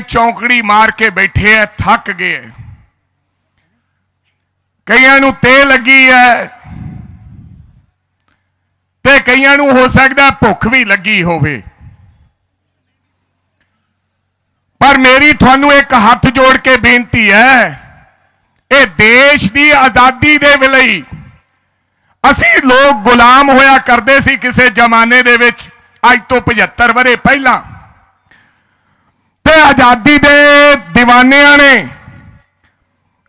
ਚੌਂਕੜੀ ਮਾਰ ਕੇ ਬੈਠੇ ਐ, ਥੱਕ ਗਏ ਕਈਆਂ ਨੂੰ ਤੇ ਲੱਗੀ ਐ ਤੇ ਕਈਆਂ ਨੂੰ ਹੋ ਸਕਦਾ ਭੁੱਖ ਵੀ ਲੱਗੀ ਹੋਵੇ। ਪਰ ਮੇਰੀ ਤੁਹਾਨੂੰ ਇੱਕ ਹੱਥ ਜੋੜ ਕੇ ਬੇਨਤੀ ਹੈ ਇਹ ਦੇਸ਼ ਦੀ ਆਜ਼ਾਦੀ ਦੇ ਲਈ ਅਸੀਂ ਲੋਕ ਗੁਲਾਮ ਹੋਇਆ ਕਰਦੇ ਸੀ ਕਿਸੇ ਜ਼ਮਾਨੇ ਦੇ ਵਿੱਚ, ਅੱਜ ਤੋਂ 75 ਵਰੇ ਪਹਿਲਾਂ। ਤੇ ਆਜ਼ਾਦੀ ਦੇ دیਵਾਨਿਆਂ ਨੇ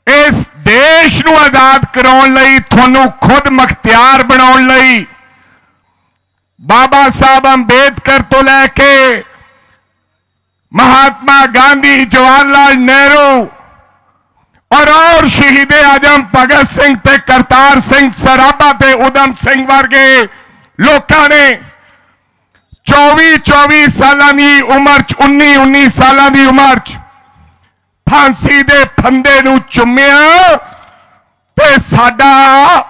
ਇਸ ਦੇਸ਼ ਨੂੰ ਆਜ਼ਾਦ ਕਰਾਉਣ ਲਈ ਤੁਹਾਨੂੰ ਖੁਦ ਮਖਤਿਆਰ ਬਣਾਉਣ ਲਈ ਬਾਬਾ ਸਾਹਿਬ ਅੰਬੇਦਕਰ ਤੋਂ ਲੈ ਕੇ ਮਹਾਤਮਾ ਗਾਂਧੀ ਜਵਾਹਰ ਲਾਲ ਨਹਿਰੂ ਔਰ ਔਰ ਸ਼ਹੀਦ ਆਜਮ ਭਗਤ ਸਿੰਘ ਤੇ ਕਰਤਾਰ ਸਿੰਘ ਸਰਾਭਾ ਤੇ ਉਦਮ ਸਿੰਘ ਵਰਗੇ ਲੋਕਾਂ ਨੇ 24 24 ਸਾਲਾਂ ਦੀ ਉਮਰ ਚ 19 19 ਸਾਲਾਂ ਦੀ ਉਮਰ ਚ ਫਾਂਸੀ ਦੇ ਫੰਦੇ ਨੂੰ ਚੁੰਮਿਆ ਤੇ ਸਾਡਾ,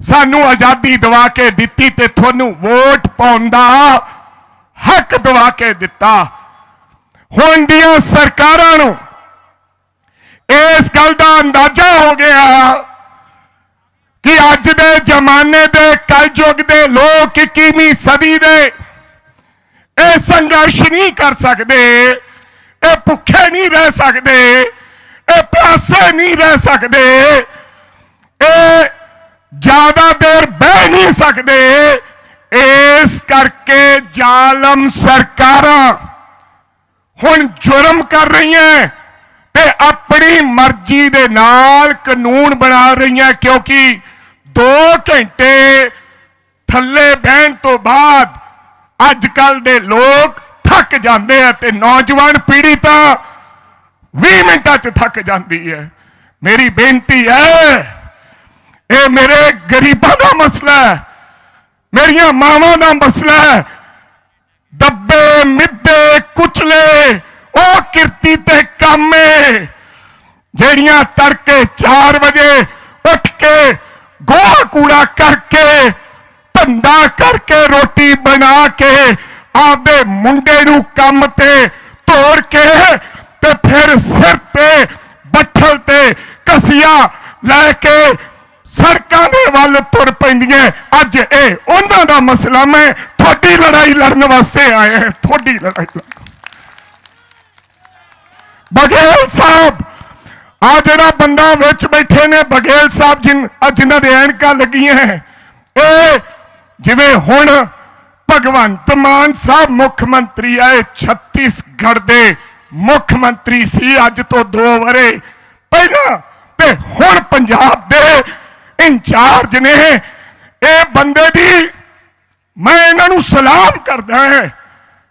ਸਾਨੂੰ ਆਜ਼ਾਦੀ ਦਿਵਾ ਕੇ ਦਿੱਤੀ ਤੇ ਤੁਹਾਨੂੰ ਵੋਟ ਪਾਉਣ ਦਾ ਹੱਕ ਦਿਵਾ ਕੇ ਦਿੱਤਾ। ਹੁਣ ਦੀਆਂ ਸਰਕਾਰਾਂ ਨੂੰ ਇਸ ਗੱਲ ਦਾ ਅੰਦਾਜ਼ਾ ਹੋ ਗਿਆ ਕਿ ਅੱਜ ਦੇ ਜ਼ਮਾਨੇ ਦੇ ਕਲਯੁਗ ਦੇ ਲੋਕ 21ਵੀਂ ਸਦੀ ਦੇ ਇਹ ਸੰਘਰਸ਼ ਨਹੀਂ ਕਰ ਸਕਦੇ। ਇਹ ਭੁੱਖੇ ਨਹੀਂ ਰਹਿ ਸਕਦੇ। ਇਹ ਪਿਆਸੇ ਨਹੀਂ ਰਹਿ ਸਕਦੇ। ਇਹ ਜ਼ਿਆਦਾ ਦੇਰ ਬਹਿ ਨਹੀਂ ਸਕਦੇ। ਇਸ ਕਰਕੇ ਜ਼ਾਲਮ ਸਰਕਾਰਾਂ ਹੁਣ ਜੁਰਮ ਕਰ ਰਹੀਆਂ ਤੇ ਆਪਣੀ ਮਰਜ਼ੀ ਦੇ ਨਾਲ ਕਾਨੂੰਨ ਬਣਾ ਰਹੀਆਂ ਕਿਉਂਕਿ 2 ਘੰਟੇ ਥੱਲੇ ਬਹਿਣ ਤੋਂ ਬਾਅਦ ਅੱਜ ਕੱਲ ਦੇ ਲੋਕ ਥੱਕ ਜਾਂਦੇ ਆ ਤੇ ਨੌਜਵਾਨ ਪੀੜ੍ਹੀ ਤਾਂ 20 ਮਿੰਟਾਂ 'ਚ ਥੱਕ ਜਾਂਦੀ ਹੈ। ਮੇਰੀ ਬੇਨਤੀ ਹੈ, ਇਹ ਮੇਰੇ ਗਰੀਬਾਂ ਦਾ ਮਸਲਾ ਹੈ, ਮੇਰੀਆਂ ਮਾਵਾਂ ਦਾ ਮਸਲਾ ਹੈ। ਦੱਬੇ, ਮਿੱਦੇ, ਕੁਚਲੇ, ਉਹ ਕਿਰਤੀ ਤੇ ਕੰਮੇ ਜਿਹੜੀਆਂ ਤੜਕੇ 4 ਵਜੇ ਉੱਠ ਕੇ ਗੋਹਾ ਕੂੜਾ ਕਰਕੇ ਧੰਦਾ ਕਰਕੇ ਰੋਟੀ ਬਣਾ ਕੇ ਆਪਦੇ ਮੁੰਡੇ ਨੂੰ ਕੰਮ ਤੇ ਤੋੜ ਕੇ ਤੇ ਫਿਰ ਸਿਰ ਤੇ ਬੱਠਲ ਤੇ ਕਸੀਆ ਲੈ ਕੇ ਸੜਕਾਂ ਦੇ ਵੱਲ ਤੁਰ ਪੈਂਦੀਆਂ। ਅੱਜ ਇਹ ਉਹਨਾਂ ਦਾ ਮਸਲਾ ਮੈਂ ਤੁਹਾਡੀ ਲੜਾਈ ਲੜਨ ਵਾਸਤੇ ਆਇਆ ਹਾਂ ਤੁਹਾਡੀ ਲੜਾਈ ਲੜਨ ਬਘੇਲ ਸਾਹਿਬ ਆ ਜਿਹੜਾ ਬੰਦਾ ਵਿੱਚ ਬੈਠੇ ਨੇ ਬਘੇਲ ਸਾਹਿਬ ਜਿਨ ਆਹ ਜਿਨ੍ਹਾਂ ਦੇ ਐਨਕਾਂ ਲੱਗੀਆਂ ਹੈ, ਇਹ ਜਿਵੇਂ ਹੁਣ ਭਗਵੰਤ ਮਾਨ ਸਾਹਿਬ ਮੁੱਖ ਮੰਤਰੀ ਆਏ ਛੱਤੀਸਗੜ੍ਹ ਦੇ ਮੁੱਖ ਮੰਤਰੀ ਸੀ ਅੱਜ ਤੋਂ 2 ਵਰੇ ਪਹਿਲਾਂ ਤੇ ਹੁਣ ਪੰਜਾਬ ਦੇ ਇੰਚਾਰਜ ਨੇ ਇਹ ਬੰਦੇ ਦੀ ਮੈਂ ਇਹਨਾਂ ਨੂੰ ਸਲਾਮ ਕਰਦਾ ਹਾਂ।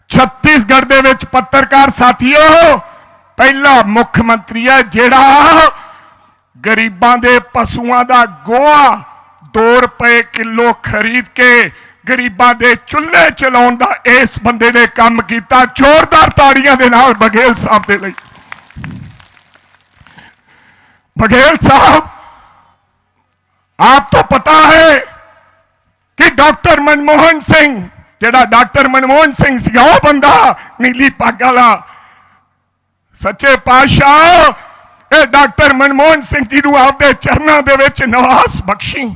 ਛੱਤੀਸਗੜ੍ਹ ਦੇ ਵਿੱਚ ਪੱਤਰਕਾਰ ਸਾਥੀਓ, ਪਹਿਲਾ ਮੁੱਖ ਮੰਤਰੀ ਹੈ ਜਿਹੜਾ ਗਰੀਬਾਂ ਦੇ ਪਸ਼ੂਆਂ ਦਾ ਗੋਹਾ 2 ਰੁਪਏ ਕਿਲੋ ਖਰੀਦ ਕੇ ਗਰੀਬਾਂ ਦੇ ਚੁੱਲ੍ਹੇ ਚਲਾਉਣ ਦਾ ਇਸ ਬੰਦੇ ਨੇ ਕੰਮ ਕੀਤਾ ਜ਼ੋਰਦਾਰ ਤਾੜੀਆਂ ਦੇ ਨਾਲ ਬਘੇਲ ਸਾਹਿਬ ਦੇ ਲਈ बघेल साहब आपको पता है ਕਿ ਡਾਕਟਰ ਮਨਮੋਹਨ ਸਿੰਘ ਜਿਹੜਾ ਡਾਕਟਰ ਮਨਮੋਹਨ ਸਿੰਘ ਸੀਗਾ ਉਹ ਬੰਦਾ ਨੀਲੀ ਪੱਗ ਵਾਲਾ ਸੱਚੇ ਪਾਤਸ਼ਾਹ ਇਹ ਡਾਕਟਰ ਮਨਮੋਹਨ ਸਿੰਘ ਜੀ ਨੂੰ ਆਪਦੇ ਚਰਨਾਂ ਦੇ ਵਿੱਚ ਨਿਵਾਸ ਬਖਸ਼ੀ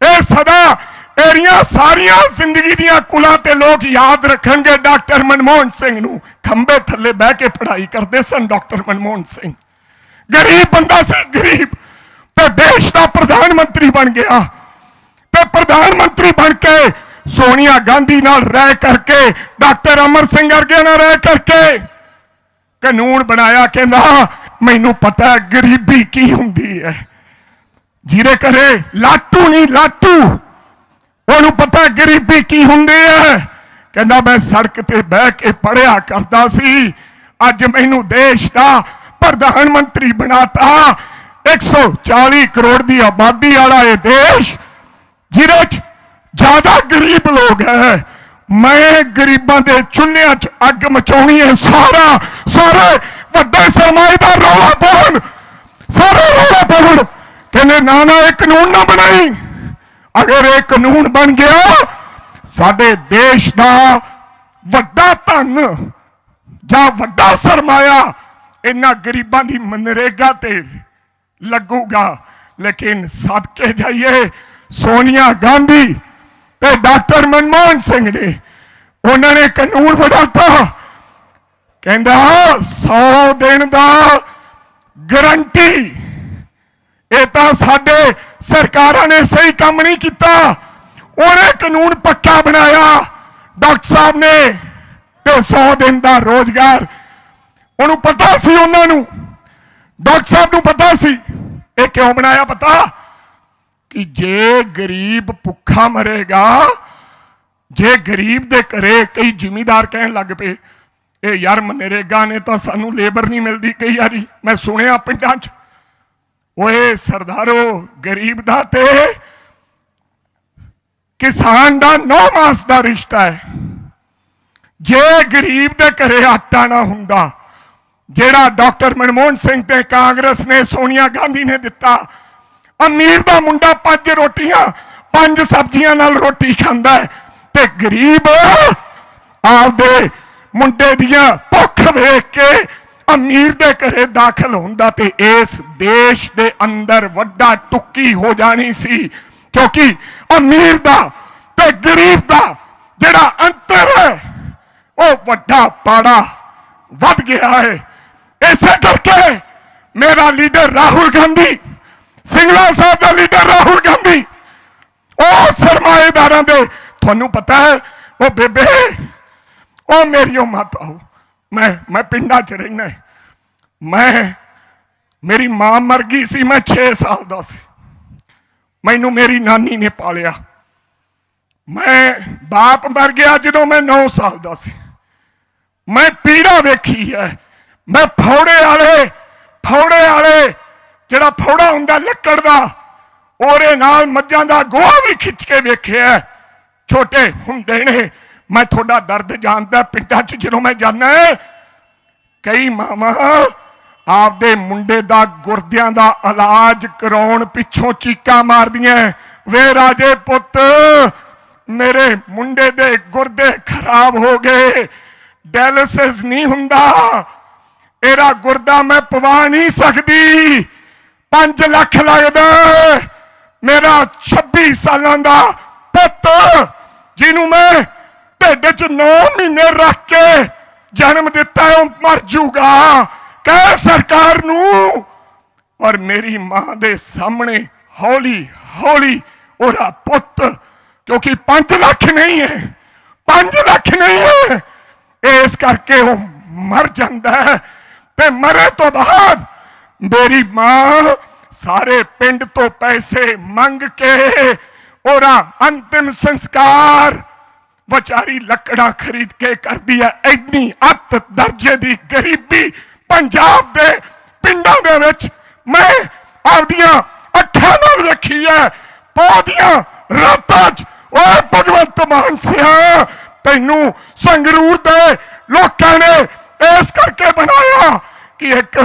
ਇਹ ਸਦਾ ਇਹਦੀਆਂ ਸਾਰੀਆਂ ਜ਼ਿੰਦਗੀ ਦੀਆਂ ਕੁਲਾਂ ਤੇ ਲੋਕ ਯਾਦ ਰੱਖਣਗੇ ਡਾਕਟਰ ਮਨਮੋਹਨ ਸਿੰਘ ਨੂੰ। ਖੰਬੇ ਥੱਲੇ ਬਹਿ ਕੇ ਪੜ੍ਹਾਈ ਕਰਦੇ ਸਨ ਡਾਕਟਰ ਮਨਮੋਹਨ ਸਿੰਘ। ਗਰੀਬ ਬੰਦਾ ਸੀ, ਗਰੀਬ। ਤੇ ਦੇਸ਼ ਦਾ ਪ੍ਰਧਾਨ ਮੰਤਰੀ ਬਣ ਗਿਆ। ਤੇ ਪ੍ਰਧਾਨ ਮੰਤਰੀ ਬਣ ਕੇ ਸੋਨੀਆ ਗਾਂਧੀ ਨਾਲ ਰਹਿ ਕਰਕੇ, ਡਾਕਟਰ ਅਮਰ ਸਿੰਘ ਵਰਗੇ ਨਾਲ ਰਹਿ ਕਰਕੇ ਕਾਨੂੰਨ ਬਣਾਇਆ ਕਹਿੰਦਾ, ਮੈਨੂੰ ਪਤਾ ਗਰੀਬੀ ਕੀ ਹੁੰਦੀ ਹੈ। ਜਿਹਦੇ ਘਰੇ ਲਾਟੂ ਨਹੀਂ, ਲਾਟੂ। ਉਹਨੂੰ ਪਤਾ ਗਰੀਬੀ ਕੀ ਹੁੰਦੀ ਹੈ। ਕਹਿੰਦਾ, ਮੈਂ ਸੜਕ ਤੇ ਬਹਿ ਕੇ ਪੜਿਆ ਕਰਦਾ ਸੀ। ਅੱਜ ਮੈਨੂੰ ਦੇਸ਼ ਦਾ ਪ੍ਰਧਾਨ ਮੰਤਰੀ ਬਣਾਤਾ। 140 ਕਰੋੜ ਦੀ ਆਬਾਦੀ ਵਾਲਾ ਇਹ ਦੇਸ਼, ਜਿਹਦੇ ਚ ਜ਼ਿਆਦਾ ਗਰੀਬ ਲੋਕ ਹੈ। ਮੈਂ ਗਰੀਬਾਂ ਦੇ ਚੁੱਲ੍ਹਿਆਂ 'ਚ ਅੱਗ ਮਚਾਉਣੀ ਹੈ। ਸਾਰਾ, ਸਾਰੇ ਵੱਡੇ ਸਰਮਾਏਦਾਰ ਰੌਲਾ ਪਾਉਣ, ਸਾਰੇ ਰੌਲਾ ਪਾਉਣ। ਕਹਿੰਦੇ, ਨਾ ਨਾ, ਇਹ ਕਾਨੂੰਨ ਨਾ ਬਣਾਈ। ਅਗਰ ਇਹ ਕਾਨੂੰਨ ਬਣ ਗਿਆ, ਸਾਡੇ ਦੇਸ਼ ਦਾ ਵੱਡਾ ਧਨ ਜਾਂ ਵੱਡਾ ਸਰਮਾਇਆ ਇਹਨਾਂ ਗਰੀਬਾਂ ਦੀ ਮਨਰੇਗਾ ਤੇ ਲੱਗੂਗਾ। ਲੇਕਿਨ ਸਦਕੇ ਜਾਈਏ, ਸੋਨੀਆ ਗਾਂਧੀ ਤੇ ਡਾਕਟਰ ਮਨਮੋਹਨ ਸਿੰਘ ਨੇ ਉਹਨਾਂ ਨੇ ਕਾਨੂੰਨ ਬਣਾਤਾ। ਕਹਿੰਦਾ 100 ਦਿਨ ਦਾ ਗਰੰਟੀ ਇਹ ਤਾਂ ਸਾਡੇ ਸਰਕਾਰਾਂ ਨੇ ਸਹੀ ਕੰਮ ਨਹੀਂ ਕੀਤਾ। ਉਹਨੇ ਕਾਨੂੰਨ ਪੱਕਾ ਬਣਾਇਆ। ਡਾਕਟਰ ਸਾਹਿਬ ਨੇ ਤੇ 100 ਦਿਨ ਦਾ ਰੋਜ਼ਗਾਰ। ਉਹਨੂੰ ਪਤਾ ਸੀ ਉਹਨਾਂ ਨੂੰ। ਡਾਕਟਰ ਸਾਹਿਬ ਨੂੰ ਪਤਾ ਸੀ। ਇਹ ਕਿਉਂ ਬਣਾਇਆ ਪਤਾ? ਕਿ ਜੇ ਗਰੀਬ ਭੁੱਖਾ ਮਰੇਗਾ, ਜੇ ਗਰੀਬ ਦੇ ਘਰੇ ਕਈ ਜ਼ਿਮੀਦਾਰ ਕਹਿਣ ਲੱਗ ਪਏ, ਇਹ ਯਾਰ ਮਨਰੇਗਾ ਨੇ ਤਾਂ ਸਾਨੂੰ ਲੇਬਰ ਨਹੀਂ ਮਿਲਦੀ ਕਈ ਵਾਰੀ। ਮੈਂ ਸੁਣਿਆ ਪਿੰਡਾਂ 'ਚ ਓਏ ਸਰਦਾਰੋ, ਗਰੀਬ ਦਾ ਤੇ ਕਿਸਾਨ ਦਾ 9 ਮਾਸ ਦਾ ਰਿਸ਼ਤਾ ਹੈ। ਜੇ ਗਰੀਬ ਦੇ ਘਰੇ ਆਟਾ ਨਾ ਹੁੰਦਾ, ਜਿਹੜਾ ਡਾਕਟਰ ਮਨਮੋਹਨ ਸਿੰਘ ਤੇ ਕਾਂਗਰਸ ਨੇ, ਸੋਨੀਆ ਗਾਂਧੀ ਨੇ ਦਿੱਤਾ, ਅਮੀਰ ਦਾ ਮੁੰਡਾ ਪੰਜ ਰੋਟੀਆਂ, ਪੰਜ ਸਬਜ਼ੀਆਂ ਨਾਲ ਰੋਟੀ ਖਾਂਦਾ ਹੈ ਤੇ ਗਰੀਬ ਆਪਦੇ ਮੁੰਡੇ ਦੀਆਂ ਭੁੱਖ ਵੇਖ ਕੇ ਅਮੀਰ ਦੇ ਘਰੇ ਦਾਖਲ ਹੁੰਦਾ ਤੇ ਇਸ ਦੇਸ਼ ਦੇ ਅੰਦਰ ਵੱਡਾ ਟੁੱਕੀ ਹੋ ਜਾਣੀ ਸੀ। ਕਿਉਂਕਿ ਅਮੀਰ ਦਾ ਤੇ ਗਰੀਬ ਦਾ ਜਿਹੜਾ ਅੰਤਰ ਹੈ, ਉਹ ਵੱਡਾ ਪਾੜਾ ਵੱਧ ਗਿਆ ਹੈ। ਇਸੇ ਕਰਕੇ ਮੇਰਾ ਲੀਡਰ ਰਾਹੁਲ ਗਾਂਧੀ, ਸਿੰਗਲਾ ਸਾਹਿਬ ਦਾ ਲੀਡਰ ਰਾਹੁਲ ਗਾਂਧੀ, ਉਹ ਸਰਮਾਏਦਾਰਾਂ ਦੇ, ਤੁਹਾਨੂੰ ਪਤਾ ਹੈ, ਉਹ ਬੇਬੇ, ਉਹ ਮੇਰੀ ਉਹ ਮਾਤਾ ਹੋ। ਮੈਂ ਮੈਂ ਪਿੰਡਾਂ 'ਚ ਰਹਿਣਾ ਮੈਂ, ਮੇਰੀ ਮਾਂ ਮਰ ਗਈ ਸੀ, ਮੈਂ 6 ਸਾਲ ਦਾ ਸੀ। ਮੈਨੂੰ ਮੇਰੀ ਨਾਨੀ ਨੇ ਪਾਲਿਆ। ਮੈਂ ਬਾਪ ਮਰ ਗਿਆ ਜਦੋਂ ਮੈਂ 9 ਸਾਲ ਦਾ ਸੀ। ਮੈਂ ਪੀੜਾ ਵੇਖੀ ਹੈ। ਮੈਂ ਫੌੜੇ ਵਾਲੇ ਫੌੜੇ ਵਾਲੇ, ਜਿਹੜਾ ਫੌੜਾ ਹੁੰਦਾ ਲੱਕੜ ਦਾ, ਉਹਦੇ ਨਾਲ ਮੱਝਾਂ ਦਾ ਗੋਹਾ ਵੀ ਖਿੱਚ ਕੇ ਵੇਖਿਆ। ਛੋਟੇ ਹੁੰਦੇ ਨੇ ਮੈਂ ਤੁਹਾਡਾ ਦਰਦ ਜਾਣਦਾ ਪਿੰਡਾਂ 'ਚ ਜਦੋਂ ਮੈਂ ਜਾਂਦਾ ਕਈ ਮਾਵਾਂ ਆਪਦੇ ਮੁੰਡੇ ਦਾ, ਗੁਰਦਿਆਂ ਦਾ ਇਲਾਜ ਕਰਾਉਣ ਪਿੱਛੋਂ ਚੀਕਾਂ ਮਾਰਦੀਆਂ ਵੇ ਰਾਜੇ ਪੁੱਤ, ਮੇਰੇ ਮੁੰਡੇ ਦੇ ਗੁਰਦੇ ਖਰਾਬ ਹੋ ਗਏ, ਡਾਇਲਿਸਿਸ ਨਹੀਂ ਹੁੰਦਾ। ਇਹਦਾ ਗੁਰਦਾ ਮੈਂ ਪਵਾ ਨਹੀਂ ਸਕਦੀ। 5 ਲੱਖ ਲੱਗਦਾ ਮੇਰਾ 26 ਸਾਲਾਂ ਦਾ ਪੁੱਤ, ਜਿਹਨੂੰ ਮੈਂ ਢਿੱਡ 'ਚ 9 ਮਹੀਨੇ ਰੱਖ ਕੇ ਜਨਮ ਦਿੱਤਾ ਉਹ ਮਰ ਜੂਗਾ। ਕਹਿ ਸਰਕਾਰ ਨੂੰ, ਔਰ ਮੇਰੀ ਮਾਂ ਦੇ ਸਾਹਮਣੇ ਹੌਲੀ ਹੌਲੀ ਉਹਦਾ ਪੁੱਤ, ਕਿਉਂਕਿ 5 ਲੱਖ ਨਹੀਂ ਹੈ 5 ਲੱਖ ਨਹੀਂ ਹੈ, ਇਸ ਕਰਕੇ ਉਹ ਮਰ ਜਾਂਦਾ ਹੈ। ਤੇ ਮਰੇ ਤੋਂ ਬਾਅਦ ਮੇਰੀ ਮਾਂ ਸਾਰੇ ਪਿੰਡ ਤੋਂ ਪੈਸੇ ਮੰਗ ਕੇ ਉਹਦਾ ਅੰਤਿਮ ਸੰਸਕਾਰ ਵਿਚਾਰੀ ਲੱਕੜਾਂ ਖਰੀਦ ਕੇ ਕਰਦੀ ਹੈ, ਇੰਨੀ ਅੱਤ ਦਰਜੇ ਦੀ ਗਰੀਬੀ ਪੰਜਾਬ ਦੇ ਪਿੰਡਾਂ ਦੇ ਵਿੱਚ ਮੈਂ ਆਪਦੀਆਂ ਅੱਖਾਂ ਨਾਲ ਰੱਖੀ ਹੈ ਪੌਦੀਆਂ ਰਾਤਾਂ 'ਚ, ਓਏ ਭਗਵੰਤ ਮਾਨ ਸਿਆ, ਤੈਨੂੰ ਸੰਗਰੂਰ ਦੇ ਲੋਕਾਂ ਨੇ ਇਸ ਕਰਕੇ ਬਣਾਇਆ ਕਿ ਇੱਕ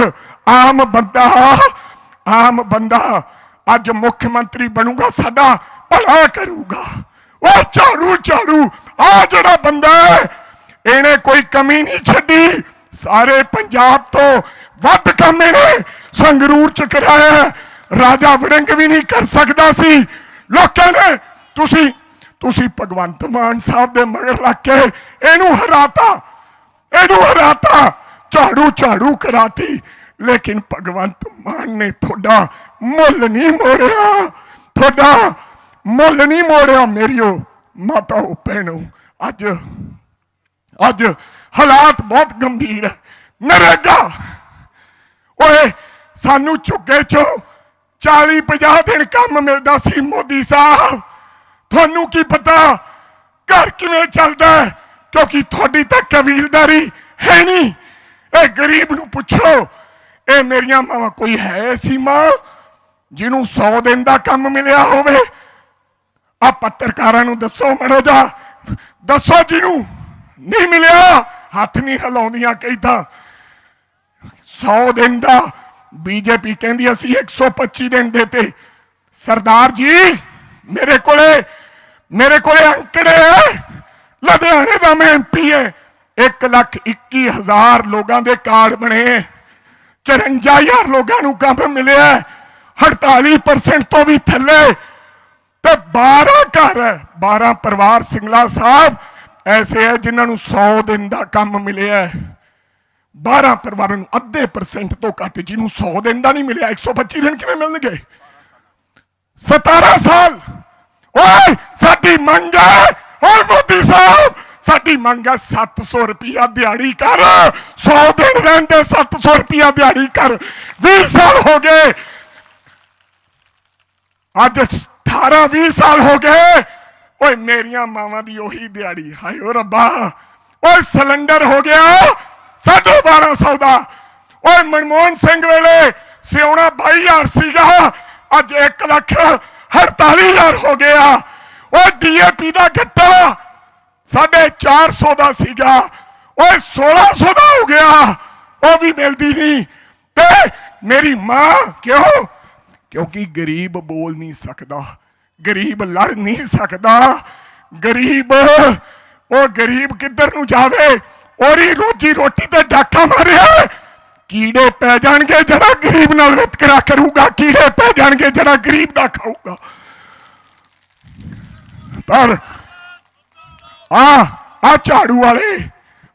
ਆਮ ਬੰਦਾ ਆਮ ਬੰਦਾ ਅੱਜ ਮੁੱਖ ਮੰਤਰੀ ਬਣੂਗਾ, ਸਾਡਾ ਭਲਾ ਕਰੂਗਾ। ਉਹ ਝਾੜੂ ਝਾੜੂ ਆ ਜਿਹੜਾ ਬੰਦਾ ਹੈ, ਇਹਨੇ ਕੋਈ ਕਮੀ ਨਹੀਂ ਛੱਡੀ। ਸਾਰੇ ਪੰਜਾਬ ਤੋਂ ਵੱਧ ਕੰਮ ਇਹਨੇ ਸੰਗਰੂਰ ਚ ਕਰਾਇਆ ਰਾਜਾ ਵੜਿੰਗ ਵੀ ਨਹੀਂ ਕਰ ਸਕਦਾ ਸੀ। ਲੋਕਾਂ ਨੇ, ਤੁਸੀਂ ਤੁਸੀਂ ਭਗਵੰਤ ਮਾਨ ਸਾਹਿਬ ਦੇ ਮਗਰ ਲੱਗ ਕੇ ਇਹਨੂੰ ਹਰਾਤਾ ਇਹਨੂੰ ਹਰਾਤਾ, ਝਾੜੂ ਝਾੜੂ ਕਰਾਤੀ। ਲੇਕਿਨ ਭਗਵੰਤ ਮਾਨ ਨੇ ਤੁਹਾਡਾ ਮੁੱਲ ਨਹੀਂ ਮੋੜਿਆ। ਤੁਹਾਡਾ ਮੁੱਲ ਨਹੀਂ ਮੋੜਿਆ ਮੇਰੀਓ ਮਾਤਾਓ, ਭੈਣੋ। ਅੱਜ ਅੱਜ ਹਾਲਾਤ ਬਹੁਤ ਗੰਭੀਰ ਹੈ। ਨਰੇਗਾ! ਓਏ, ਸਾਨੂੰ ਝੁੱਗੇ ਚੋਂ 40 50 ਦਿਨ ਕੰਮ ਮਿਲਦਾ ਸੀ ਮੋਦੀ ਸਾਹਿਬ। ਤੁਹਾਨੂੰ ਕੀ ਪਤਾ ਘਰ ਕਿਵੇਂ ਚੱਲਦਾ ਕਿਉਂਕਿ ਤੁਹਾਡੀ ਤਾਂ ਕਬੀਲਦਾਰੀ ਹੈ ਨਹੀਂ। ਇਹ ਗਰੀਬ ਨੂੰ ਪੁੱਛੋ, ਇਹ ਮੇਰੀਆਂ ਮਾਵਾਂ ਕੋਈ ਹੈ ਸੀ ਮਾਂ ਜਿਹਨੂੰ 100 ਦਿਨ ਦਾ ਕੰਮ ਮਿਲਿਆ ਹੋਵੇ? ਆ ਪੱਤਰਕਾਰਾਂ ਨੂੰ ਦੱਸੋ ਮੜੋ ਜਾ ਦੱਸੋ ਜਿਹਨੂੰ। ਨਹੀਂ ਮਿਲਿਆ। ਹੱਥ ਨਹੀਂ ਹਿਲਾਉਂਦੀਆਂ ਕਈ ਤਾਂ। 100 ਦਿਨ ਦਾ ਬੀਜੇਪੀ ਕਹਿੰਦੀ ਅਸੀਂ 125 ਦਿਨ ਦੇਤੇ ਸਰਦਾਰ ਜੀ, ਮੇਰੇ ਕੋਲੇ ਮੇਰੇ ਕੋਲੇ ਅੰਕੜੇ ਹੈ ਲੁਧਿਆਣੇ ਦਾ ਮੈਂ ਐਮਪੀ ਹੈ 1 ਲੱਖ 21 ਹਜ਼ਾਰ ਲੋਕਾਂ ਦੇ ਕਾਰਡ ਬਣੇ 54000 ਲੋਕਾਂ ਨੂੰ ਕੰਮ ਮਿਲਿਆ 48% ਤੋਂ ਵੀ ਥੱਲੇ। ਤੇ 12 ਘਰ ਹੈ 12 ਪਰਿਵਾਰ ਸਿੰਗਲਾ ਸਾਹਿਬ, ਐਸੇ ਹੈ ਜਿਨ੍ਹਾਂ ਨੂੰ 100 ਦਿਨ ਦਾ ਕੰਮ ਮਿਲਿਆ ਹੈ। 12 ਪਰਿਵਾਰਾਂ ਨੂੰ ਅੱਧੇ ਪਰਸੈਂਟ ਤੋਂ ਘੱਟ ਜਿਹਨੂੰ 100 ਦਿਨ ਦਾ ਨਹੀਂ ਮਿਲਿਆ 125 ਦਿਨ ਕਿਵੇਂ ਮਿਲਣਗੇ? 17 ਸਾਲ। ਓਏ, ਸਾਡੀ ਮੰਗ ਹੈ ਓਏ ਮੋਦੀ ਸਾਹਿਬ, ਸਾਡੀ ਮੰਗ ਹੈ 700 ਰੁਪਿਆ ਦਿਹਾੜੀ ਕਰ 100 ਦਿਨ ਰਹਿੰਦੇ 700 ਰੁਪਿਆ ਦਿਹਾੜੀ ਕਰ। 20 ਸਾਲ ਹੋ ਗਏ। ਅੱਜ 18 20 ਸਾਲ ਹੋ ਗਏ। ਓਏ, ਮੇਰੀਆਂ ਮਾਵਾਂ ਦੀ ਉਹੀ ਦਿਹਾੜੀ। ਹਾਏ ਓ ਰੱਬਾ। ਓਏ, ਸਿਲੰਡਰ ਹੋ ਗਿਆ। ਸਾਢੇ 1200 ਦਾ। ਓਏ, ਮਨਮੋਹਨ ਸਿੰਘ ਵੇਲੇ ਸਿਉਣਾ 22000 ਸੀਗਾ। ਅੱਜ 1 ਲੱਖ 48000 ਹੋ ਗਿਆ। ਓਏ ਡੀਏਪੀ ਦਾ ਗੱਟਾ ਸਾਢੇ 400 ਦਾ ਸੀਗਾ। ਓਏ 1600 ਦਾ ਹੋ ਗਿਆ। ਉਹ ਵੀ ਮਿਲਦੀ ਨਹੀਂ। ਤੇ ਮੇਰੀ ਮਾਂ ਕਿਉਂ ਕਿਉਂਕਿ ਗਰੀਬ ਬੋਲ ਨਹੀਂ ਸਕਦਾ, ਗਰੀਬ ਲੜ ਨਹੀਂ ਸਕਦਾ। ਗਰੀਬ, ਉਹ ਗਰੀਬ ਕਿੱਧਰ ਨੂੰ ਜਾਵੇ? ਉਹਦੀ ਰੋਜੀ ਰੋਟੀ ਤੇ ਡਾਕਾ ਮਾਰਿਆ। ਕੀੜੇ ਪੈ ਜਾਣਗੇ, ਜਿਹੜਾ ਗਰੀਬ ਨਾਲ ਵਿਤਕਰਾ ਕਰੂਗਾ, ਕੀੜੇ ਪੈ ਜਾਣਗੇ, ਜਿਹੜਾ ਗਰੀਬ ਦਾ ਖਾਊਗਾ। ਪਰ ਆ ਆ ਝਾੜੂ ਵਾਲੇ,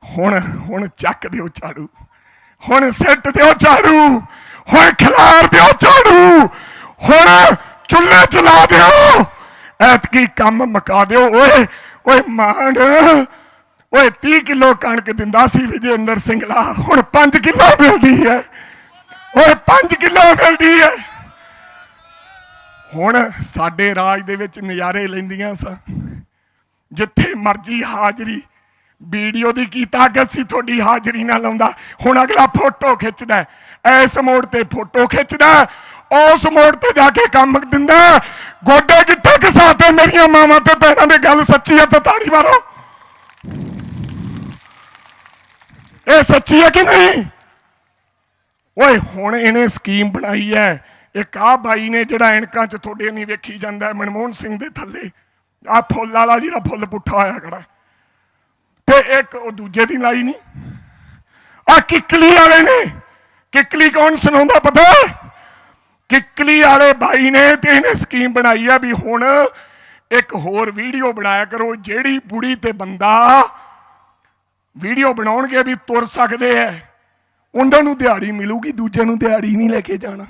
ਹੁਣ ਹੁਣ ਚੱਕ ਦਿਓ ਝਾੜੂ। ਹੁਣ ਸਿੱਟ ਦਿਓ ਝਾੜੂ। ਹੁਣ ਖਿਲਾਰ ਦਿਓ ਝਾੜੂ। ਹੁਣ ਚੁੱਲ੍ਹੇ ਚਲਾ ਦਿਓ। ਐਤਕੀ ਕੰਮ ਮਕਾ ਦਿਓ। ਓਏ ਓਏ ਮਾਂਡ। ਓਏ 30 ਕਿਲੋ ਕਣਕ ਦਿੰਦਾ ਸੀ ਵਿਜੇਂਦਰ ਸਿੰਘਲਾ ਹੁਣ 5 ਕਿਲੋ ਮਿਲਦੀ ਹੈ ਓਏ 5 ਕਿਲੋ ਮਿਲਦੀ ਹੈ ਹੁਣ ਸਾਡੇ ਰਾਜ ਦੇ ਵਿੱਚ ਨਜ਼ਾਰੇ ਲੈਂਦੀਆਂ ਸਾਂ। ਜਿੱਥੇ ਮਰਜ਼ੀ ਹਾਜ਼ਰੀ। ਵੀਡੀਓ ਦੀ ਕੀ ਤਾਕਤ ਸੀ ਤੁਹਾਡੀ ਹਾਜ਼ਰੀ ਨਾਲ ਆਉਂਦਾ। ਹੁਣ ਅਗਲਾ ਫੋਟੋ ਖਿੱਚਦਾ ਹੈ। ਐਸ ਮੋੜ ਤੇ ਫੋਟੋ ਖਿੱਚਦਾ ਉਸ ਮੋੜ ਤੇ ਜਾ ਕੇ ਕੰਮ ਦਿੰਦਾ ਗੋਡੇ ਕਿੱਥੇ ਘਸਾਤੇ ਮੇਰੀਆਂ ਮਾਵਾਂ ਤੇ ਭੈਣਾਂ ਦੀ ਗੱਲ ਸੱਚੀ ਹੈ ਤਾਂ ਤਾੜੀ ਮਾਰੋ। ਇਹ ਸੱਚੀ ਹੈ ਕਿ ਨਹੀਂ? ਓਏ, ਹੁਣ ਇਹਨੇ ਸਕੀਮ ਬਣਾਈ ਹੈ। ਇੱਕ ਆ ਬਾਈ ਨੇ ਜਿਹੜਾ ਐਨਕਾਂ ਚ ਤੁਹਾਡੇ ਨਹੀਂ ਵੇਖੀ ਜਾਂਦਾ ਮਨਮੋਹਨ ਸਿੰਘ ਦੇ ਥੱਲੇ। ਆ ਫੁੱਲ ਵਾਲਾ ਜਿਹੜਾ ਫੁੱਲ ਪੁੱਠਾ ਹੋਇਆ ਖੜਾ ਤੇ ਇੱਕ ਉਹ ਦੂਜੇ ਦੀ ਲਾਈ ਨਹੀਂ। ਆ ਕਿੱਕਲੀ ਵਾਲੇ ਨੇ। ਕਿੱਕਲੀ ਕੌਣ ਸੁਣਾਉਂਦਾ ਪਤਾ ਕਿੱਕਲੀ ਵਾਲੇ ਬਾਈ ਨੇ ਤੇ ਇਹਨੇ ਸਕੀਮ ਬਣਾਈ ਆ ਵੀ ਹੁਣ ਇੱਕ ਹੋਰ ਵੀਡੀਓ ਬਣਾਇਆ ਕਰੋ, ਜਿਹੜੀ ਬੁੜੀ ਤੇ ਬੰਦਾ ਵੀਡੀਓ ਬਣਾਉਣਗੇ ਵੀ ਤੁਰ ਸਕਦੇ ਐ। ਉਹਨਾਂ ਨੂੰ ਦਿਹਾੜੀ ਮਿਲੂਗੀ ਦੂਜੇ ਨੂੰ ਦਿਹਾੜੀ ਨਹੀਂ ਲੈ ਕੇ ਜਾਣਾ।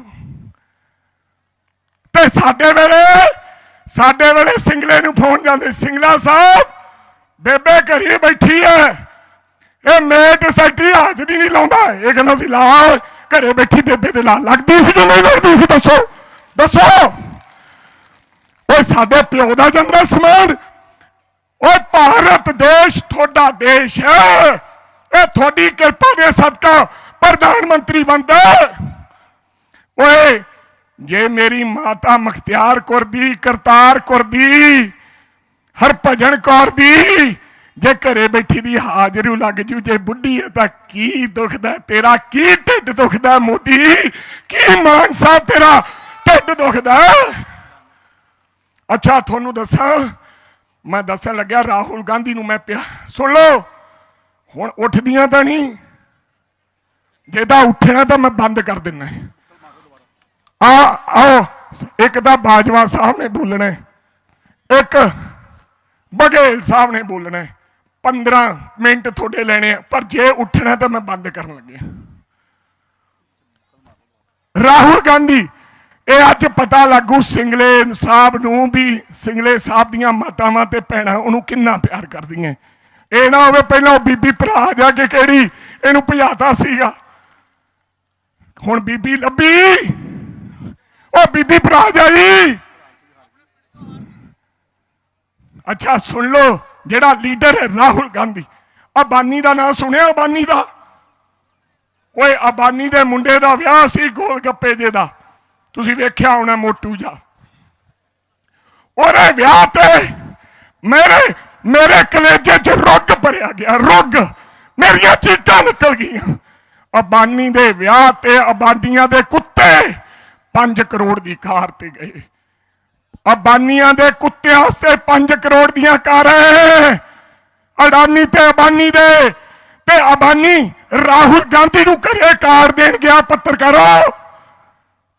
ਤੇ ਸਾਡੇ ਵੇਲੇ ਸਾਡੇ ਵੇਲੇ ਸਿੰਗਲੇ ਨੂੰ ਫੋਨ ਜਾਂਦੇ ਸਿੰਗਲਾ ਸਾਹਿਬ, ਬੇਬੇ ਘਰੇ ਬੈਠੀ ਐ। ਇਹ ਮੇਟ ਸੈਟੀ ਹਾਜ਼ਰੀ ਨਹੀਂ ਲਾਉਂਦਾ। ਇਹ ਕਹਿੰਦਾ ਸੀ, ਲਾ ਘਰੇ ਬੈਠੀ ਬੇਬੇ ਦੇ ਲਾ ਲੱਗਦੀ ਸੀ ਕਿ ਨਹੀਂ ਲੱਗਦੀ ਸੀ? ਦੱਸੋ। ਦੱਸੋ। ਓਏ ਸਾਡੇ ਪਿਓ ਦਾ ਜਨਮ ਸਮਾਨ। ਓਏ ਭਾਰਤ ਦੇਸ਼ ਤੁਹਾਡਾ ਦੇਸ਼ ਹੈ। ਇਹ ਤੁਹਾਡੀ ਕਿਰਪਾ ਦੇ ਸਦਕਾ ਪ੍ਰਧਾਨ ਮੰਤਰੀ ਬਣਦਾ ਹੈ। ਓਏ, ਜੇ ਮੇਰੀ ਮਾਤਾ ਮਖਤਿਆਰ ਕੌਰ ਦੀ ਕਰਤਾਰ ਕੌਰ ਦੀ, ਹਰਭਜਨ ਕੌਰ ਦੀ ਜੇ ਘਰੇ ਬੈਠੀ ਦੀ ਹਾਜ਼ਰੀ ਲੱਗ ਜੂ, ਜੇ ਬੁੱਢੀ ਹੈ ਤਾਂ ਕੀ ਦੁਖਦਾ ਤੇਰਾ ਕੀ ਢਿੱਡ ਦੁਖਦਾ ਮੋਦੀ? ਕੀ ਮਾਨ ਸਾਹਿਬ ਤੇਰਾ ਢਿੱਡ ਦੁਖਦਾ ਅੱਛਾ, ਤੁਹਾਨੂੰ ਦੱਸਾਂ, ਮੈਂ ਦੱਸਣ ਲੱਗਿਆ ਰਾਹੁਲ ਗਾਂਧੀ ਨੂੰ ਮੈਂ ਪਿਆ। ਸੁਣ ਲਓ, ਹੁਣ ਉੱਠਦੀਆਂ ਤਾਂ ਨਹੀਂ। ਜੇ ਤਾਂ ਉੱਠਣਾ ਤਾਂ ਮੈਂ ਬੰਦ ਕਰ ਦਿੰਨਾ ਆ, ਆਓ, ਇੱਕ ਤਾਂ ਬਾਜਵਾ ਸਾਹਿਬ ਨੇ ਬੋਲਣਾ ਇੱਕ ਬਘੇਲ ਸਾਹਿਬ ਨੇ ਬੋਲਣਾ 15 ਮਿੰਟ ਤੁਹਾਡੇ ਲੈਣੇ ਆ, ਪਰ ਜੇ ਉੱਠਣਾ ਤਾਂ ਮੈਂ ਬੰਦ ਕਰਨ ਲੱਗਿਆ ਰਾਹੁਲ ਗਾਂਧੀ ਇਹ ਅੱਜ ਪਤਾ ਲੱਗੂ ਸਿੰਗਲੇ ਸਾਹਿਬ ਨੂੰ ਵੀ ਸਿੰਗਲੇ ਸਾਹਿਬ ਦੀਆਂ ਮਾਤਾਵਾਂ ਤੇ ਭੈਣਾਂ ਉਹਨੂੰ ਕਿੰਨਾ ਪਿਆਰ ਕਰਦੀਆਂ। ਇਹ ਨਾ ਹੋਵੇ ਪਹਿਲਾਂ ਉਹ ਬੀਬੀ ਭਰਾ ਜਾ ਕੇ ਕਿਹੜੀ ਇਹਨੂੰ ਭਜਾਤਾ ਸੀਗਾ। ਹੁਣ ਬੀਬੀ ਲੱਭੀ। ਉਹ ਬੀਬੀ ਭਰਾ ਜਾਈ। ਅੱਛਾ ਸੁਣ ਲਓ। ਜਿਹੜਾ ਲੀਡਰ ਹੈ ਰਾਹੁਲ ਗਾਂਧੀ। ਅਬਾਨੀ ਦਾ ਨਾਮ ਸੁਣਿਆ ਅਬਾਨੀ ਦਾ? ਓਏ, ਅਬਾਨੀ ਦੇ ਮੁੰਡੇ ਦਾ ਵਿਆਹ ਸੀ ਗੋਲ ਗੱਪੇ ਜੇ ਦਾ। ਤੁਸੀਂ ਵੇਖਿਆ ਹੋਣਾ ਮੋਟੂ ਜਾ ਉਹਦੇ ਵਿਆਹ ਤੇ ਮੇਰੇ ਮੇਰੇ ਕਲੇਜੇ 'ਚ ਰੁੱਗ ਭਰਿਆ ਗਿਆ, ਰੁੱਗ। ਮੇਰੀਆਂ ਚੀਕਾਂ ਨਿਕਲ ਗਈਆਂ। ਅਬਾਨੀ ਦੇ ਵਿਆਹ ਤੇ ਅਬਾਨੀਆਂ ਦੇ ਕੁੱਤੇ 5 ਕਰੋੜ ਦੀ ਕਾਰ ਤੇ ਗਏ। ਅਬਾਨੀਆਂ ਦੇ ਕੁੱਤਿਆਂ ਸੇ 5 ਕਰੋੜ ਦੀਆਂ ਕਾਰਾਂ ਅਡਾਨੀ ਤੇ ਅਬਾਨੀ ਦੇ। ਤੇ ਅਬਾਨੀ ਰਾਹੁਲ ਗਾਂਧੀ ਨੂੰ ਘਰੇ ਕਾਰ ਦੇਣ ਗਿਆ ਪੱਤਰਕਾਰੋ।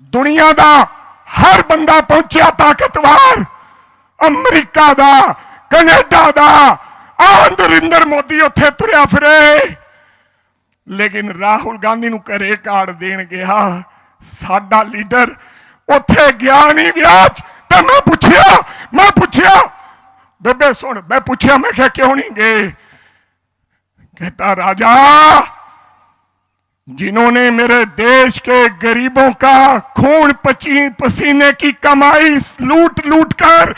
ਦੁਨੀਆ ਦਾ ਹਰ ਬੰਦਾ ਪਹੁੰਚਿਆ ਤਾਕਤਵਰ। ਅਮਰੀਕਾ ਦਾ, ਕੈਨੇਡਾ ਦਾ, ਆਹ ਨਰਿੰਦਰ ਮੋਦੀ ਉੱਥੇ ਤੁਰਿਆ ਫਿਰੇ। ਲੇਕਿਨ ਰਾਹੁਲ ਗਾਂਧੀ ਨੂੰ ਘਰੇ ਕਾਰਡ ਦੇਣ ਗਿਆ ਸਾਡਾ ਲੀਡਰ। ਉੱਥੇ ਗਿਆ ਨਹੀਂ ਵਿਆਹ ਤੇ ਮੈਂ ਪੁੱਛਿਆ ਮੈਂ ਪੁੱਛਿਆ ਬੇਬੇ ਸੁਣ ਮੈਂ ਪੁੱਛਿਆ ਮੈਂ ਕਿਹਾ ਕਿਉਂ ਨਹੀਂ ਗਏ कहता राजा जिन्होंने मेरे देश के गरीबों का खून पची पसीने की कमाई लूट लूट कर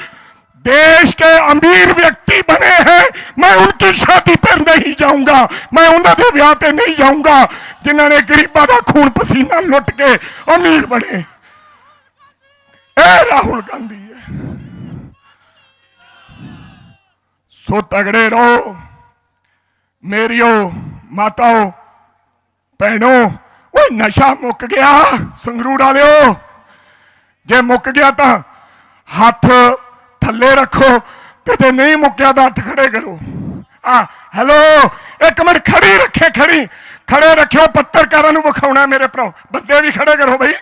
देश के अमीर व्यक्ति बने हैं मैं उनकी शादी पर नहीं जाऊंगा मैं उन्होंने ब्याह पे नहीं जाऊंगा जिन्होंने गरीबों का खून पसीना लुट के अमीर बने ਇਹ ਰਾਹੁਲ ਗਾਂਧੀ ਹੈ। ਸੋ ਤਗੜੇ ਰਹੋ। ਮੇਰੀਓ ਮਾਤਾਓ, ਭੈਣੋ, ਓਏ ਨਸ਼ਾ ਮੁੱਕ ਗਿਆ, ਸੰਗਰੂਰ ਵਾਲਿਓ। ਜੇ ਮੁੱਕ ਗਿਆ ਤਾਂ ਹੱਥ ਥੱਲੇ ਰੱਖੋ ਤੇ ਕਿਤੇ ਨਹੀਂ ਮੁੱਕਿਆ ਤਾਂ ਹੱਥ ਖੜੇ ਕਰੋ। ਆ, ਹੈਲੋ, ਇੱਕ ਮਿੰਟ ਖੜੀ ਰੱਖੇ, ਖੜੀ। ਖੜੇ ਰੱਖਿਓ, ਪੱਤਰਕਾਰਾਂ ਨੂੰ ਵਿਖਾਉਣਾ ਮੇਰੇ ਭਰਾ। ਬੰਦੇ ਵੀ ਖੜੇ ਕਰੋ ਬਈ।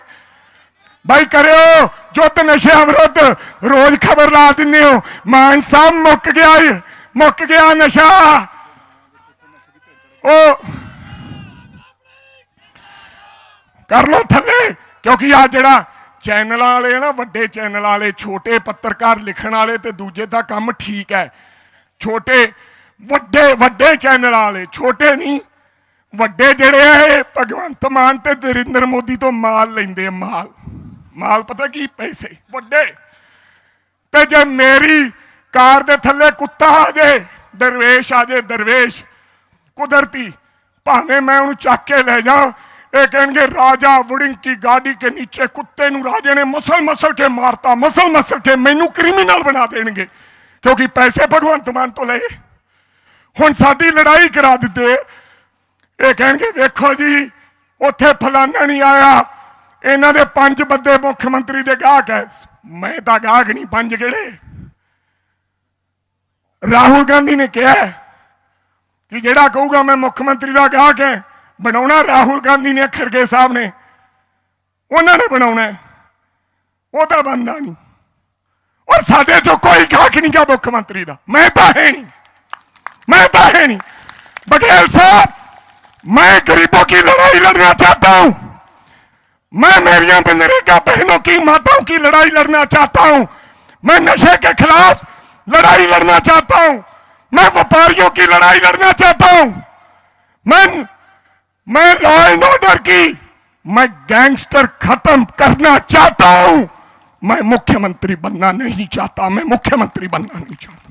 ਬਾਈ ਕਰਿਓ ਜੁੱਧ ਨਸ਼ਿਆਂ ਵਿਰੁੱਧ। ਰੋਜ਼ ਖਬਰ ਲਾ ਦਿੰਦੇ ਹੋ। ਮਾਨ ਸਾਹਿਬ ਮੁੱਕ ਗਿਆ ਮੁੱਕ ਗਿਆ ਨਸ਼ਾ। ਉਹ ਕਰ ਲੋ ਥੱਲੇ, ਕਿਉਂਕਿ ਆ ਜਿਹੜਾ ਚੈਨਲਾਂ ਵਾਲੇ ਨਾ, ਵੱਡੇ ਚੈਨਲ ਵਾਲੇ, ਛੋਟੇ ਪੱਤਰਕਾਰ ਲਿਖਣ ਵਾਲੇ ਤੇ ਦੂਜੇ ਦਾ ਕੰਮ ਠੀਕ ਹੈ। ਛੋਟੇ, ਵੱਡੇ ਵੱਡੇ ਚੈਨਲ ਵਾਲੇ, ਛੋਟੇ ਨਹੀਂ, ਵੱਡੇ ਜਿਹੜੇ ਆ ਇਹ ਭਗਵੰਤ ਮਾਨ ਤੇ ਨਰਿੰਦਰ ਮੋਦੀ ਤੋਂ ਮਾਲ ਲੈਂਦੇ ਆ, ਮਾਲ। ਮਾਲ ਪਤਾ ਕੀ ਪੈਸੇ ਵੱਡੇ। ਤੇ ਜੇ ਮੇਰੀ ਕਾਰ ਦੇ ਥੱਲੇ ਕੁੱਤਾ ਆ ਜੇ, ਦਰਵੇਸ਼ ਆ ਜੇ, ਦਰਵੇਸ਼, ਕੁਦਰਤੀ, ਭਾਵੇਂ ਮੈਂ ਉਹਨੂੰ ਚੱਕ ਕੇ ਲੈ ਜਾ ਇਹ ਕਹਿਣਗੇ, ਰਾਜਾ ਵੁਡਿੰਗ ਕੀ ਗਾੜੀ ਕੇ ਨੀਚੇ ਕੁੱਤੇ ਨੂੰ ਰਾਜੇ ਨੇ ਮਸਲ ਮਸਲ ਕੇ ਮਾਰਤਾ, ਮਸਲ ਮਸਲ ਕੇ ਮੈਨੂੰ ਕ੍ਰਿਮੀਨਲ ਬਣਾ ਦੇਣਗੇ, ਕਿਉਂਕਿ ਪੈਸੇ ਭਗਵੰਤ ਮਾਨ ਤੋਂ ਲਏ। ਹੁਣ ਸਾਡੀ ਲੜਾਈ ਕਰਾ ਦਿੱਤੇ। ਇਹ ਕਹਿਣਗੇ, ਵੇਖੋ ਜੀ, ਉੱਥੇ ਫਲਾਨਾ ਨਹੀਂ ਆਇਆ ਇਹਨਾਂ ਦੇ ਪੰਜ ਬੰਦੇ ਮੁੱਖ ਮੰਤਰੀ ਦੇ ਗਾਹਕ ਹੈ ਮੈਂ ਤਾਂ ਗਾਹਕ ਨਹੀਂ ਪੰਜ ਕਿਹੜੇ ਰਾਹੁਲ ਗਾਂਧੀ ਨੇ ਕਿਹਾ ਹੈ ਕਿ ਜਿਹੜਾ ਕਹੂਗਾ ਮੈਂ ਮੁੱਖ ਮੰਤਰੀ ਦਾ ਗਾਹਕ ਹੈ ਬਣਾਉਣਾ ਰਾਹੁਲ ਗਾਂਧੀ ਨੇ ਖਰਗੇ ਸਾਹਿਬ ਨੇ ਉਹਨਾਂ ਨੇ ਬਣਾਉਣਾ ਹੈ। ਉਹ ਤਾਂ ਬੰਦਾ ਨਹੀਂ ਔਰ ਸਾਡੇ ਚੋਂ ਕੋਈ ਗਾਹਕ ਨਹੀਂ ਗਾ ਮੁੱਖ ਮੰਤਰੀ ਦਾ ਮੈਂ ਤਾਂ ਹੈ ਨਹੀਂ मैं तो है नहीं बघेल साहब मैं गरीबों की लड़ाई लड़ना चाहता हूं मैं मेरी मनरेगा बहनों की माताओं की लड़ाई लड़ना चाहता हूं मैं नशे के खिलाफ लड़ाई लड़ना चाहता हूं मैं व्यापारियों की लड़ाई लड़ना चाहता हूं मैं मैं लॉ एंड ऑर्डर की मैं गैंगस्टर खत्म करना चाहता हूं मैं मुख्यमंत्री बनना नहीं चाहता मैं मुख्यमंत्री बनना नहीं चाहता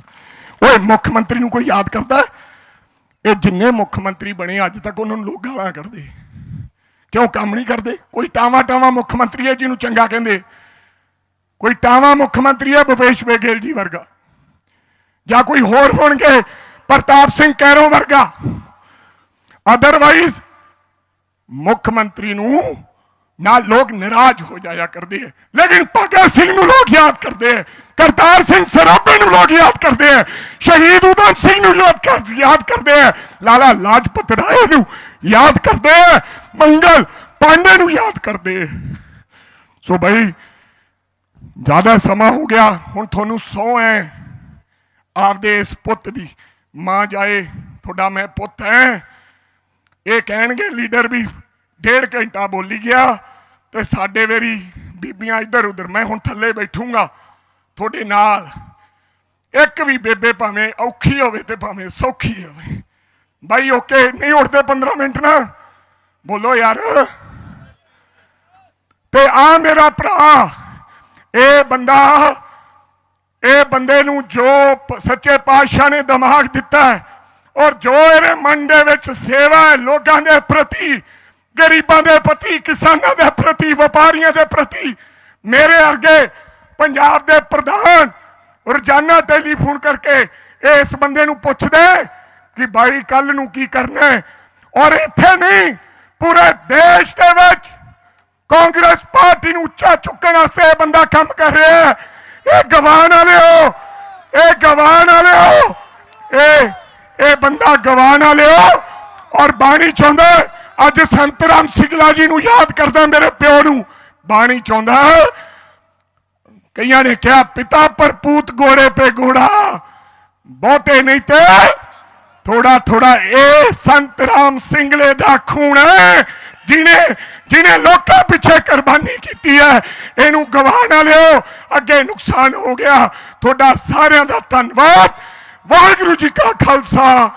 ਓਏ ਮੁੱਖ ਮੰਤਰੀ ਨੂੰ ਕੋਈ ਯਾਦ ਕਰਦਾ ਹੈ? ਇਹ ਜਿੰਨੇ ਮੁੱਖ ਮੰਤਰੀ ਬਣੇ ਅੱਜ ਤੱਕ ਉਹਨਾਂ ਨੂੰ ਲੋਕ ਗਾਲਾਂ ਕੱਢਦੇ ਕਿਉਂ ਕੰਮ ਨਹੀਂ ਕਰਦੇ? ਕੋਈ ਟਾਵਾ ਟਾਵਾ ਮੁੱਖ ਮੰਤਰੀ ਹੈ ਜਿਹਨੂੰ ਚੰਗਾ ਕਹਿੰਦੇ। ਕੋਈ ਟਾਵਾ ਮੁੱਖ ਮੰਤਰੀ ਹੈ ਭੁਪੇਸ਼ ਬੇਗੇਲ ਜੀ ਵਰਗਾ। ਜਾਂ ਕੋਈ ਹੋਰ ਹੋਣਗੇ, ਪ੍ਰਤਾਪ ਸਿੰਘ ਕੈਰੋਂ ਵਰਗਾ। ਅਦਰਵਾਈਜ਼ ਮੁੱਖ ਮੰਤਰੀ ਨੂੰ ਨਾਲ ਲੋਕ ਨਿਰਾਜ਼ ਹੋ ਜਾਇਆ ਕਰਦੇ ਹੈ। ਲੇਕਿਨ ਭਗਤ ਸਿੰਘ ਨੂੰ ਲੋਕ ਯਾਦ ਕਰਦੇ ਹੈ। ਕਰਤਾਰ ਸਿੰਘ ਸਰਾਭੇ ਨੂੰ ਲੋਕ ਯਾਦ ਕਰਦੇ ਹੈ। ਸ਼ਹੀਦ ਉਦਮ ਸਿੰਘ ਨੂੰ ਯਾਦ ਕਰ ਯਾਦ ਕਰਦੇ ਹੈ। ਲਾਲਾ ਲਾਜਪਤ ਰਾਏ ਨੂੰ ਯਾਦ ਕਰਦੇ ਹੈ ਮੰਗਲ ਪਾਂਡੇ ਨੂੰ ਯਾਦ ਕਰਦੇ। ਸੋ ਭਾਈ ਜ਼ਿਆਦਾ ਸਮਾਂ ਹੋ ਗਿਆ, ਹੁਣ ਤੁਹਾਨੂੰ ਸੌ ਹੈ ਆਪਦੇ ਇਸ ਪੁੱਤ ਦੀ ਮਾਂ ਜਾਏ, ਤੁਹਾਡਾ ਮੈਂ ਪੁੱਤ ਹੈ ਇਹ ਕਹਿਣਗੇ ਲੀਡਰ ਵੀ ਡੇਢ ਘੰਟਾ ਬੋਲੀ ਗਿਆ ਤੇ ਸਾਡੇ ਵੇਰੀ ਬੀਬੀਆਂ ਇੱਧਰ ਉੱਧਰ, ਮੈਂ ਹੁਣ ਥੱਲੇ ਬੈਠੂੰਗਾ ਤੁਹਾਡੇ ਨਾਲ। ਇੱਕ ਵੀ ਬੇਬੇ ਭਾਵੇਂ ਔਖੀ ਹੋਵੇ ਤੇ ਭਾਵੇਂ ਸੌਖੀ ਹੋਵੇ। ਬਾਈ ਓਕੇ ਨਹੀਂ ਉੱਠਦੇ 15 ਮਿੰਟ ਨਾ। ਬੋਲੋ ਯਾਰ। ਤੇ ਆ ਮੇਰਾ ਭਰਾ, ਇਹ ਬੰਦਾ, ਇਹ ਬੰਦੇ ਨੂੰ ਜੋ ਸੱਚੇ ਪਾਤਸ਼ਾਹ ਨੇ ਦਿਮਾਗ ਦਿੱਤਾ ਹੈ ਔਰ ਜੋ ਇਹਦੇ ਮਨ ਦੇ ਵਿੱਚ ਸੇਵਾ ਹੈ ਲੋਕਾਂ ਦੇ ਪ੍ਰਤੀ, ਗਰੀਬਾਂ ਦੇ ਪ੍ਰਤੀ, ਕਿਸਾਨਾਂ ਦੇ ਪ੍ਰਤੀ, ਵਪਾਰੀਆਂ ਦੇ ਪ੍ਰਤੀ, ਮੇਰੇ ਅੱਗੇ ਪੰਜਾਬ ਦੇ ਪ੍ਰਧਾਨ ਰੋਜ਼ਾਨਾ ਟੈਲੀਫੋਨ ਕਰਕੇ ਇਸ ਬੰਦੇ ਨੂੰ ਪੁੱਛਦੇ। ਕਿ ਬਾਈ ਕੱਲ ਨੂੰ ਕੀ ਕਰਨਾ ਹੈ? ਔਰ ਇੱਥੇ ਨਹੀਂ, ਪੂਰੇ ਦੇਸ਼ ਦੇ ਵਿੱਚ ਕਾਂਗਰਸ ਪਾਰਟੀ ਨੂੰ ਉੱਚਾ ਚੁੱਕਣ ਵਾਸਤੇ ਬੰਦਾ ਕੰਮ ਕਰ ਰਿਹਾ ਹੈ। ਇਹ ਗਵਾਨ ਵਾਲਿਓ ਇਹ ਗਵਾਨ ਵਾਲਿਓ ਇਹ ਇਹ ਬੰਦਾ ਗਵਾਨ ਵਾਲਿਓ ਔਰ ਬਾਣੀ ਚਾਹੁੰਦਾ ਅੱਜ ਸੰਤ ਰਾਮ ਸਿੰਘਲਾ ਜੀ ਨੂੰ ਯਾਦ ਕਰਦਾ ਮੇਰੇ ਪਿਓ ਨੂੰ। ਬਾਣੀ ਚਾਹੁੰਦਾ ਕਈਆਂ ਨੇ ਕਿਹਾ, ਪਿਤਾ ਪਰ ਪੂਤ ਗੋੜੇ ਪੇ ਗੋੜਾ। ਬਹੁਤੇ ਨਹੀਂ ਤੇ ਥੋੜਾ ਥੋੜਾ ਇਹ ਸੰਤ ਰਾਮ ਸਿੰਘਲੇ ਦਾ ਖੂਨ ਹੈ ਜਿਨੇ ਜਿਨੇ ਲੋਕਾਂ ਪਿੱਛੇ ਕੁਰਬਾਨੀ ਕੀਤੀ ਹੈ, ਇਹਨੂੰ ਗਵਾ ਨਾ ਲਿਓ, ਅੱਗੇ ਨੁਕਸਾਨ ਹੋ ਗਿਆ। ਤੁਹਾਡਾ ਸਾਰਿਆਂ ਦਾ ਧੰਨਵਾਦ। ਵਾਹਿਗੁਰੂ ਜੀ ਕਾ ਖਾਲਸਾ।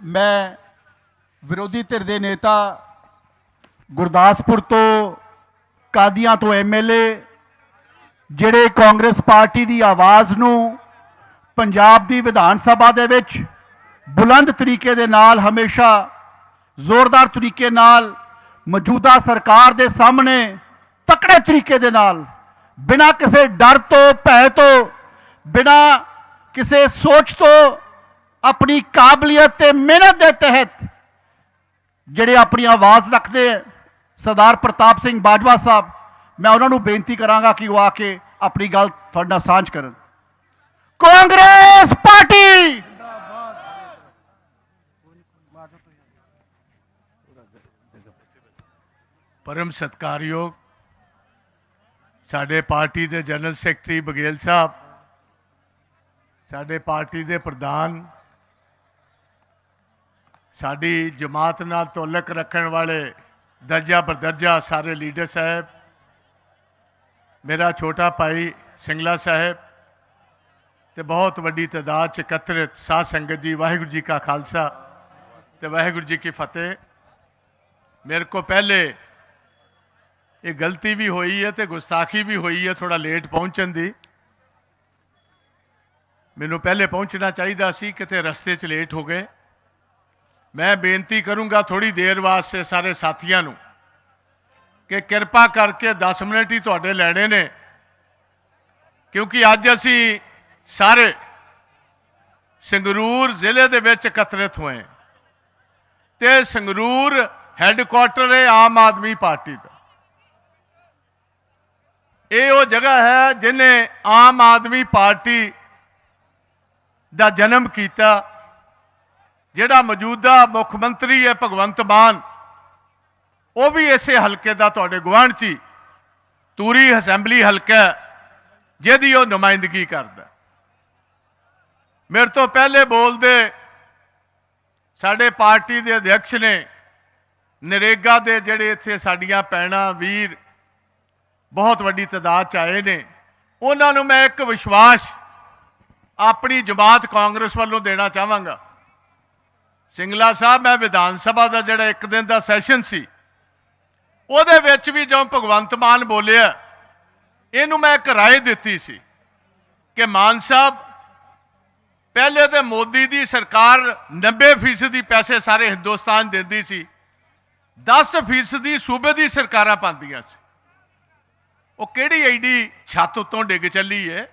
ਮੈਂ ਵਿਰੋਧੀ ਧਿਰ ਦੇ ਨੇਤਾ ਗੁਰਦਾਸਪੁਰ ਤੋਂ ਕਾਦੀਆਂ ਤੋਂ ਐਮਐਲਏ ਜਿਹੜੇ ਕਾਂਗਰਸ ਪਾਰਟੀ ਦੀ ਆਵਾਜ਼ ਨੂੰ ਪੰਜਾਬ ਦੀ ਵਿਧਾਨ ਸਭਾ ਦੇ ਵਿੱਚ ਬੁਲੰਦ ਤਰੀਕੇ ਦੇ ਨਾਲ, ਹਮੇਸ਼ਾ ਜ਼ੋਰਦਾਰ ਤਰੀਕੇ ਨਾਲ, ਮੌਜੂਦਾ ਸਰਕਾਰ ਦੇ ਸਾਹਮਣੇ ਤਕੜੇ ਤਰੀਕੇ ਦੇ ਨਾਲ, ਬਿਨਾਂ ਕਿਸੇ ਡਰ ਤੋਂ, ਭੈ ਤੋਂ, ਬਿਨਾਂ ਕਿਸੇ ਸੋਚ ਤੋਂ ਆਪਣੀ ਕਾਬਲੀਅਤ ਤੇ ਮਿਹਨਤ ਦੇ ਤਹਿਤ ਜਿਹੜੇ ਆਪਣੀ ਆਵਾਜ਼ ਰੱਖਦੇ ਹੈ ਸਰਦਾਰ ਪ੍ਰਤਾਪ ਸਿੰਘ ਬਾਜਵਾ ਸਾਹਿਬ, ਮੈਂ ਉਹਨਾਂ ਨੂੰ ਬੇਨਤੀ ਕਰਾਂਗਾ ਕਿ ਉਹ ਆ ਕੇ ਆਪਣੀ ਗੱਲ ਤੁਹਾਡੇ ਨਾਲ ਸਾਂਝ ਕਰਨ। ਕਾਂਗਰਸ ਪਾਰਟੀ! ਪਰਮ ਸਤਕਾਰਯੋਗ ਸਾਡੇ ਪਾਰਟੀ ਦੇ ਜਨਰਲ ਸੈਕਟਰੀ ਬਗੇਲ ਸਾਹਿਬ, ਸਾਡੇ ਪਾਰਟੀ ਦੇ ਪ੍ਰਧਾਨ, ਸਾਡੀ ਜਮਾਤ ਨਾਲ ਤਾਲੁਕ ਰੱਖਣ ਵਾਲੇ ਦਰਜਾ ਬਰਦਰਜਾ ਸਾਰੇ ਲੀਡਰ ਸਾਹਿਬ ਮੇਰਾ ਛੋਟਾ ਭਾਈ ਸਿੰਗਲਾ ਸਾਹਿਬ ਤੇ ਬਹੁਤ ਵੱਡੀ ਤਾਦਾਦ ਚ ਇਕੱਤਰਿਤ ਸਾਧ ਸੰਗਤ ਜੀ, ਵਾਹਿਗੁਰੂ ਜੀ ਕਾ ਖਾਲਸਾ ਤੇ ਵਾਹਿਗੁਰੂ ਜੀ ਕੀ ਫਤਿਹ। ਮੇਰੇ ਕੋ ਪਹਿਲੇ ਇਹ ਗਲਤੀ ਵੀ ਹੋਈ ਹੈ ਤੇ ਗੁਸਤਾਖੀ ਵੀ ਹੋਈ ਹੈ ਥੋੜਾ ਲੇਟ ਪਹੁੰਚਣ ਦੀ। ਮੈਨੂੰ ਪਹਿਲੇ ਪਹੁੰਚਣਾ ਚਾਹੀਦਾ ਸੀ, ਕਿਤੇ ਰਸਤੇ 'ਚ ਲੇਟ ਹੋ ਗਏ। ਮੈਂ ਬੇਨਤੀ ਕਰੂੰਗਾ ਥੋੜੀ ਦੇਰ ਵਾਸਤੇ ਸਾਰੇ ਸਾਥੀਆਂ ਨੂੰ ਕਿ ਕਿਰਪਾ ਕਰਕੇ 10 ਮਿੰਟ ਹੀ ਤੁਹਾਡੇ ਲੈਣੇ ਨੇ। ਕਿਉਂਕਿ ਅੱਜ ਅਸੀਂ ਸਾਰੇ ਸੰਗਰੂਰ ਜ਼ਿਲ੍ਹੇ ਦੇ ਵਿੱਚ ਇਕੱਤਰਿਤ ਹੋਏ ਹਾਂ। ਤੇ ਸੰਗਰੂਰ ਹੈੱਡਕੁਆਟਰ ਹੈ ਆਮ ਆਦਮੀ ਪਾਰਟੀ ਦਾ। ਇਹ ਉਹ ਜਗ੍ਹਾ ਹੈ ਜਿਨੇ ਆਮ ਆਦਮੀ ਪਾਰਟੀ ਦਾ ਜਨਮ ਕੀਤਾ, ਜਿਹੜਾ ਮੌਜੂਦਾ ਮੁੱਖ ਮੰਤਰੀ ਹੈ ਭਗਵੰਤ ਮਾਨ। ਉਹ ਵੀ ਇਸੇ ਹਲਕੇ ਦਾ ਤੁਹਾਡੇ ਗੁਆਂਢ। 'ਚ ਹੀ ਤੂਰੀ ਅਸੈਂਬਲੀ ਹਲਕਾ ਜਿਹਦੀ ਉਹ ਨੁਮਾਇੰਦਗੀ ਕਰਦਾ ਮੇਰੇ ਤੋਂ ਪਹਿਲੇ ਬੋਲਦੇ ਸਾਡੇ ਪਾਰਟੀ ਦੇ ਅਧਿਕਸ਼ ਨੇ, ਨਰੇਗਾ ਦੇ ਜਿਹੜੇ ਇੱਥੇ ਸਾਡੀਆਂ ਪੈਣਾ ਵੀਰ, ਬਹੁਤ ਵੱਡੀ ਤਾਦਾਦ ਚ ਆਏ ਨੇ, ਉਹਨਾਂ ਨੂੰ ਮੈਂ ਇੱਕ ਵਿਸ਼ਵਾਸ ਆਪਣੀ ਜਮਾਤ ਕਾਂਗਰਸ ਵੱਲੋਂ ਦੇਣਾ ਚਾਹਾਂਗਾ। ਸਿੰਗਲਾ ਸਾਹਿਬ, ਮੈਂ ਵਿਧਾਨ ਸਭਾ ਦਾ ਜਿਹੜਾ ਇੱਕ ਦਿਨ ਦਾ ਸੈਸ਼ਨ ਸੀ ਉਹਦੇ ਵਿੱਚ ਵੀ ਜਦੋਂ ਭਗਵੰਤ ਮਾਨ ਬੋਲਿਆ, ਇਹਨੂੰ ਮੈਂ ਇੱਕ ਰਾਏ ਦਿੱਤੀ ਸੀ ਕਿ ਮਾਨ ਸਾਹਿਬ, ਪਹਿਲੇ ਤੇ ਮੋਦੀ ਦੀ ਸਰਕਾਰ 90% ਦੀ ਪੈਸੇ ਸਾਰੇ ਹਿੰਦੁਸਤਾਨ ਦਿੰਦੀ ਸੀ 10% ਦੀ ਸੂਬੇ ਦੀ ਸਰਕਾਰਾਂ ਪਾਉਂਦੀਆਂ ਸੀ। ਉਹ ਕਿਹੜੀ ਐਡੀ ਛੱਤ ਉੱਤੋਂ ਡਿੱਗ ਚੱਲੀ ਏ?